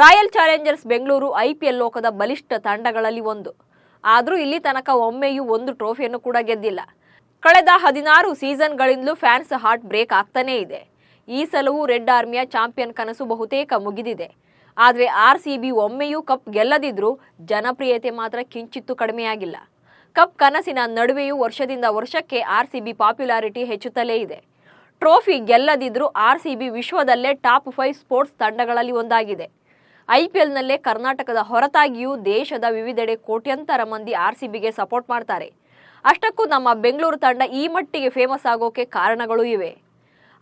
Royal Challengers Bengaluru IPL ಲೋಕದ ಬಲಿಷ್ಠ ತಂಡಗಳಲ್ಲಿ ಒಂದು. ಆದರೂ ಇಲ್ಲಿ ತನಕ ಒಮ್ಮೆಯೂ ಒಂದು ಟ್ರೋಫಿಯನ್ನು ಕೂಡ ಗೆದ್ದಿಲ್ಲ. ಕಳೆದ ಹದಿನಾರು ಸೀಸನ್ಗಳಿಂದಲೂ ಫ್ಯಾನ್ಸ್ ಹಾರ್ಟ್ ಬ್ರೇಕ್ ಆಗ್ತಾನೇ ಇದೆ. ಈ ಸಲವೂ ರೆಡ್ ಆರ್ಮಿಯ ಚಾಂಪಿಯನ್ ಕನಸು ಬಹುತೇಕ ಮುಗಿದಿದೆ. ಆದರೆ ಆರ್ ಸಿ ಬಿ ಒಮ್ಮೆಯೂ ಕಪ್ ಗೆಲ್ಲದಿದ್ರೂ ಜನಪ್ರಿಯತೆ ಮಾತ್ರ ಕಿಂಚಿತ್ತೂ ಕಡಿಮೆಯಾಗಿಲ್ಲ. ಕಪ್ ಕನಸಿನ ನಡುವೆಯೂ ವರ್ಷದಿಂದ ವರ್ಷಕ್ಕೆ ಆರ್ ಸಿ ಬಿ ಪಾಪ್ಯುಲಾರಿಟಿ ಹೆಚ್ಚುತ್ತಲೇ ಇದೆ. ಟ್ರೋಫಿ ಗೆಲ್ಲದಿದ್ರೂ ಆರ್ ಸಿ ಬಿ ವಿಶ್ವದಲ್ಲೇ ಟಾಪ್ ಫೈವ್ ಸ್ಪೋರ್ಟ್ಸ್ ತಂಡಗಳಲ್ಲಿ ಒಂದಾಗಿದೆ. ಐಪಿಎಲ್ನಲ್ಲೇ ಕರ್ನಾಟಕದ ಹೊರತಾಗಿಯೂ ದೇಶದ ವಿವಿಧೆಡೆ ಕೋಟ್ಯಂತರ ಮಂದಿ ಆರ್ ಸಿ ಬಿಗೆ ಸಪೋರ್ಟ್ ಮಾಡ್ತಾರೆ. ಅಷ್ಟಕ್ಕೂ ನಮ್ಮ ಬೆಂಗಳೂರು ತಂಡ ಈ ಮಟ್ಟಿಗೆ ಫೇಮಸ್ ಆಗೋಕೆ ಕಾರಣಗಳು ಇವೆ.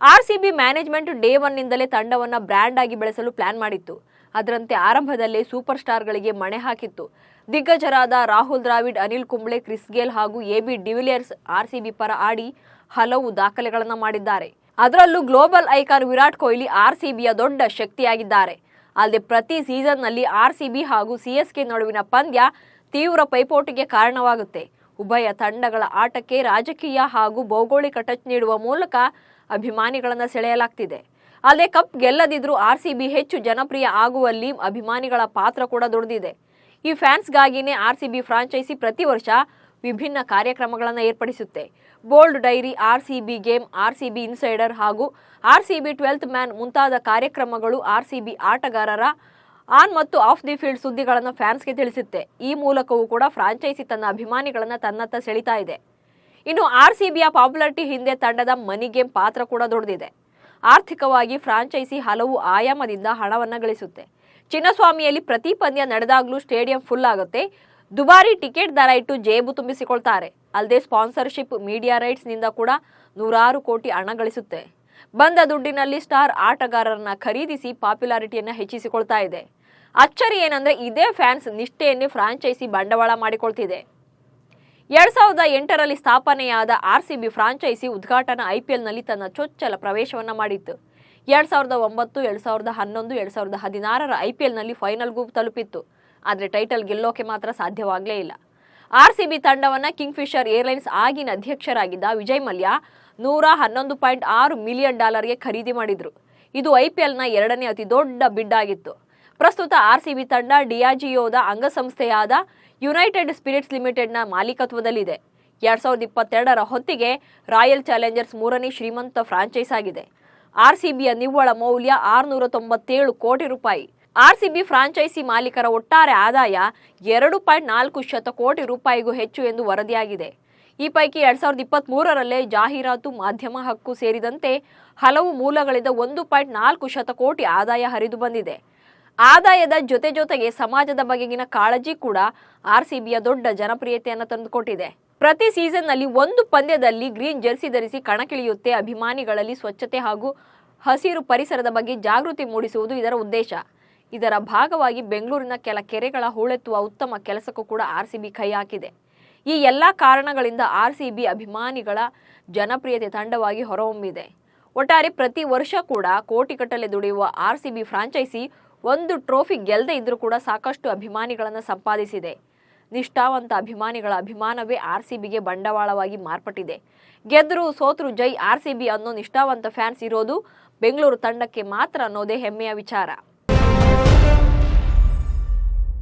R C B management day ಒನ್ನಿಂದಲೇ ತಂಡವನ್ನು ಬ್ರ್ಯಾಂಡ್ ಆಗಿ ಬೆಳೆಸಲು ಪ್ಲಾನ್ ಮಾಡಿತ್ತು. ಅದರಂತೆ ಆರಂಭದಲ್ಲೇ ಸೂಪರ್ ಸ್ಟಾರ್ಗಳಿಗೆ ಮಣೆ ಹಾಕಿತ್ತು. ದಿಗ್ಗಜರಾದ ರಾಹುಲ್ ದ್ರಾವಿಡ್, ಅನಿಲ್ ಕುಂಬ್ಳೆ, ಕ್ರಿಸ್ ಗೇಲ್ ಹಾಗೂ A B de Villiers R C ಪರ ಆಡಿ ಹಲವು ದಾಖಲೆಗಳನ್ನು ಮಾಡಿದ್ದಾರೆ. ಅದರಲ್ಲೂ global icon Virat Kohli R C ದೊಡ್ಡ ಶಕ್ತಿಯಾಗಿದ್ದಾರೆ. ಅಲ್ಲದೆ ಪ್ರತಿ ಸೀಸನ್ನಲ್ಲಿ ಆರ್ ಸಿ ಬಿ ಹಾಗೂ ಸಿಎಸ್ಕೆ ನಡುವಿನ ಪಂದ್ಯ ತೀವ್ರ ಪೈಪೋಟಿಗೆ ಕಾರಣವಾಗುತ್ತೆ. ಉಭಯ ತಂಡಗಳ ಆಟಕ್ಕೆ ರಾಜಕೀಯ ಹಾಗೂ ಭೌಗೋಳಿಕ ಟಚ್ ನೀಡುವ ಮೂಲಕ ಅಭಿಮಾನಿಗಳನ್ನು ಸೆಳೆಯಲಾಗ್ತಿದೆ. ಅಲ್ಲದೆ ಕಪ್ ಗೆಲ್ಲದಿದ್ರೂ ಆರ್ ಸಿ ಬಿ ಹೆಚ್ಚು ಜನಪ್ರಿಯ ಆಗುವಲ್ಲಿ ಅಭಿಮಾನಿಗಳ ಪಾತ್ರ ಕೂಡ ದೊಡ್ಡದಿದೆ ಈ ಫ್ಯಾನ್ಸ್ಗಾಗಿನೇ ಆರ್ ಸಿ ಬಿ ಫ್ರಾಂಚೈಸಿ ಪ್ರತಿ ವರ್ಷ ವಿಭಿನ್ನ ಕಾರ್ಯಕ್ರಮಗಳನ್ನು ಏರ್ಪಡಿಸುತ್ತೆ. Bold diary, R C B game, R C B insider ಹಾಗೂ R C B twelfth man ಮುಂತಾದ ಕಾರ್ಯಕ್ರಮಗಳು ಆರ್ ಸಿ ಬಿ ಆಟಗಾರರ ಆನ್ ಮತ್ತು ಆಫ್ ದಿ ಫೀಲ್ಡ್ ಸುದ್ದಿಗಳನ್ನು ಫ್ಯಾನ್ಸ್ಗೆ ತಿಳಿಸುತ್ತೆ. ಈ ಮೂಲಕವೂ ಕೂಡ ಫ್ರಾಂಚೈಸಿ ತನ್ನ ಅಭಿಮಾನಿಗಳನ್ನು ತನ್ನತ್ತ ಸೆಳಿತಾ ಇದೆ. ಇನ್ನು ಆರ್ ಸಿ ಬಿಯ ಪಾಪ್ಯುಲಾರಿಟಿ ಹಿಂದೆ ತಂಡದ ಮನಿ ಗೇಮ್ ಪಾತ್ರ ಕೂಡ ದೊಡ್ಡದಿದೆ ಆರ್ಥಿಕವಾಗಿ ಫ್ರಾಂಚೈಸಿ ಹಲವು ಆಯಾಮದಿಂದ ಹಣವನ್ನು ಗಳಿಸುತ್ತೆ. ಚಿನ್ನಸ್ವಾಮಿಯಲ್ಲಿ ಪ್ರತಿ ಪಂದ್ಯ ನಡೆದಾಗಲೂ ಸ್ಟೇಡಿಯಂ ಫುಲ್ ಆಗುತ್ತೆ. ದುಬಾರಿ ಟಿಕೆಟ್ ದರ ಇಟ್ಟು ಜೇಬು ತುಂಬಿಸಿಕೊಳ್ತಾರೆ. ಅಲ್ಲದೆ ಸ್ಪಾನ್ಸರ್ಶಿಪ್, ಮೀಡಿಯಾ ರೈಟ್ಸ್ನಿಂದ ಕೂಡ ನೂರಾರು ಕೋಟಿ ಹಣ ಗಳಿಸುತ್ತೆ. ಬಂದ ದುಡ್ಡಿನಲ್ಲಿ ಸ್ಟಾರ್ ಆಟಗಾರರನ್ನ ಖರೀದಿಸಿ ಪಾಪ್ಯುಲಾರಿಟಿಯನ್ನ ಹೆಚ್ಚಿಸಿಕೊಳ್ತಾ ಇದೆ. ಅಚ್ಚರಿ ಏನಂದ್ರೆ ಇದೇ ಫ್ಯಾನ್ಸ್ ನಿಷ್ಠೆಯನ್ನೇ ಫ್ರಾಂಚೈಸಿ ಬಂಡವಾಳ ಮಾಡಿಕೊಳ್ತಿದೆ. ಎರಡ್ ಸಾವಿರದ ಎಂಟರಲ್ಲಿ ಸ್ಥಾಪನೆಯಾದ ಆರ್ ಸಿ ಬಿ ಫ್ರಾಂಚೈಸಿ ಉದ್ಘಾಟನಾ ಐಪಿಎಲ್ನಲ್ಲಿ ತನ್ನ ಚೊಚ್ಚಲ ಪ್ರವೇಶವನ್ನ ಮಾಡಿತ್ತು. ಎರಡ್ ಸಾವಿರದ ಒಂಬತ್ತು, ಎರಡ್ ಸಾವಿರದ ಹನ್ನೊಂದು, ಎರಡ್ ಸಾವಿರದ ಹದಿನಾರರ ಐಪಿಎಲ್ನಲ್ಲಿ ಫೈನಲ್ಗೂ ತಲುಪಿತ್ತು. ಆದರೆ ಟೈಟಲ್ ಗೆಲ್ಲೋಕೆ ಮಾತ್ರ ಸಾಧ್ಯವಾಗಲೇ ಇಲ್ಲ. ಆರ್ ಸಿ ಬಿ ತಂಡವನ್ನ ಕಿಂಗ್ ಫಿಶರ್ ಏರ್ಲೈನ್ಸ್ ಆಗಿನ ಅಧ್ಯಕ್ಷರಾಗಿದ್ದ ವಿಜಯ್ ಮಲ್ಯ ನೂರ ಹನ್ನೊಂದು ಪಾಯಿಂಟ್ ಆರು ಮಿಲಿಯನ್ ಡಾಲರ್ಗೆ ಖರೀದಿ ಮಾಡಿದರು. ಇದು ಐಪಿಎಲ್ನ ಎರಡನೇ ಅತಿ ದೊಡ್ಡ ಬಿಡ್ ಆಗಿತ್ತು. ಪ್ರಸ್ತುತ ಆರ್ ಸಿ ಬಿ ತಂಡ ಡಿಆರ್ಜಿಒದ ಅಂಗಸಂಸ್ಥೆಯಾದ ಯುನೈಟೆಡ್ ಸ್ಪಿರಿಟ್ಸ್ ಲಿಮಿಟೆಡ್ನ ಮಾಲೀಕತ್ವದಲ್ಲಿದೆ. ಎರಡ್ ಸಾವಿರದ ಇಪ್ಪತ್ತೆರಡರ ಹೊತ್ತಿಗೆ ರಾಯಲ್ ಚಾಲೆಂಜರ್ಸ್ ಮೂರನೇ ಶ್ರೀಮಂತ ಫ್ರಾಂಚೈಸ್ ಆಗಿದೆ. ಆರ್ ಸಿ ಬಿಯ ನಿವ್ವಳ ಮೌಲ್ಯ ಆರುನೂರ ತೊಂಬತ್ತೇಳು ಕೋಟಿ ರೂಪಾಯಿ. ಆರ್ಸಿಬಿ ಫ್ರಾಂಚೈಸಿ ಮಾಲೀಕರ ಒಟ್ಟಾರೆ ಆದಾಯ ಎರಡು ಪಾಯಿಂಟ್ ನಾಲ್ಕು ಶತಕೋಟಿ ರೂಪಾಯಿಗೂ ಹೆಚ್ಚು ಎಂದು ವರದಿಯಾಗಿದೆ. ಈ ಪೈಕಿ ಎರಡ್ ಸಾವಿರದ ಇಪ್ಪತ್ತ್ ಮೂರರಲ್ಲೇ ಜಾಹೀರಾತು ಮಾಧ್ಯಮ ಹಕ್ಕು ಸೇರಿದಂತೆ ಹಲವು ಮೂಲಗಳಿಂದ ಒಂದು ಪಾಯಿಂಟ್ ನಾಲ್ಕು ಶತಕೋಟಿ ಆದಾಯ ಹರಿದು ಬಂದಿದೆ. ಆದಾಯದ ಜೊತೆ ಜೊತೆಗೆ ಸಮಾಜದ ಬಗೆಗಿನ ಕಾಳಜಿ ಕೂಡ ಆರ್ಸಿಬಿಯ ದೊಡ್ಡ ಜನಪ್ರಿಯತೆಯನ್ನು ತಂದುಕೊಟ್ಟಿದೆ. ಪ್ರತಿ ಸೀಸನ್ನಲ್ಲಿ ಒಂದು ಪಂದ್ಯದಲ್ಲಿ ಗ್ರೀನ್ ಜೆರ್ಸಿ ಧರಿಸಿ ಕಣಕ್ಕಿಳಿಯುತ್ತೆ ಅಭಿಮಾನಿಗಳಲ್ಲಿ ಸ್ವಚ್ಛತೆ ಹಾಗೂ ಹಸಿರು ಪರಿಸರದ ಬಗ್ಗೆ ಜಾಗೃತಿ ಮೂಡಿಸುವುದು ಇದರ ಉದ್ದೇಶ. ಇದರ ಭಾಗವಾಗಿ ಬೆಂಗಳೂರಿನ ಕೆಲ ಕೆರೆಗಳ ಹೂಳೆತ್ತುವ ಉತ್ತಮ ಕೆಲಸಕ್ಕೂ ಕೂಡ ಆರ್ಸಿಬಿ ಕೈ ಹಾಕಿದೆ. ಈ ಎಲ್ಲ ಕಾರಣಗಳಿಂದ ಆರ್ಸಿಬಿ ಅಭಿಮಾನಿಗಳ ಜನಪ್ರಿಯತೆ ತಂಡವಾಗಿ ಹೊರಹೊಮ್ಮಿದೆ. ಒಟ್ಟಾರೆ ಪ್ರತಿ ವರ್ಷ ಕೂಡ ಕೋಟಿಗಟ್ಟಲೆ ದುಡಿಯುವ ಆರ್ಸಿಬಿ ಫ್ರಾಂಚೈಸಿ ಒಂದು ಟ್ರೋಫಿ ಗೆಲ್ಲದೆ ಇದ್ದರೂ ಕೂಡ ಸಾಕಷ್ಟು ಅಭಿಮಾನಿಗಳನ್ನು ಸಂಪಾದಿಸಿದೆ. ನಿಷ್ಠಾವಂತ ಅಭಿಮಾನಿಗಳ ಅಭಿಮಾನವೇ ಆರ್ಸಿಬಿಗೆ ಬಂಡವಾಳವಾಗಿ ಮಾರ್ಪಟ್ಟಿದೆ. ಗೆದ್ರು ಸೋತ್ರು ಜೈ ಆರ್ಸಿಬಿ ಅನ್ನೋ ನಿಷ್ಠಾವಂತ ಫ್ಯಾನ್ಸ್ ಇರೋದು ಬೆಂಗಳೂರು ತಂಡಕ್ಕೆ ಮಾತ್ರ ಅನ್ನೋದೇ ಹೆಮ್ಮೆಯ ವಿಚಾರ.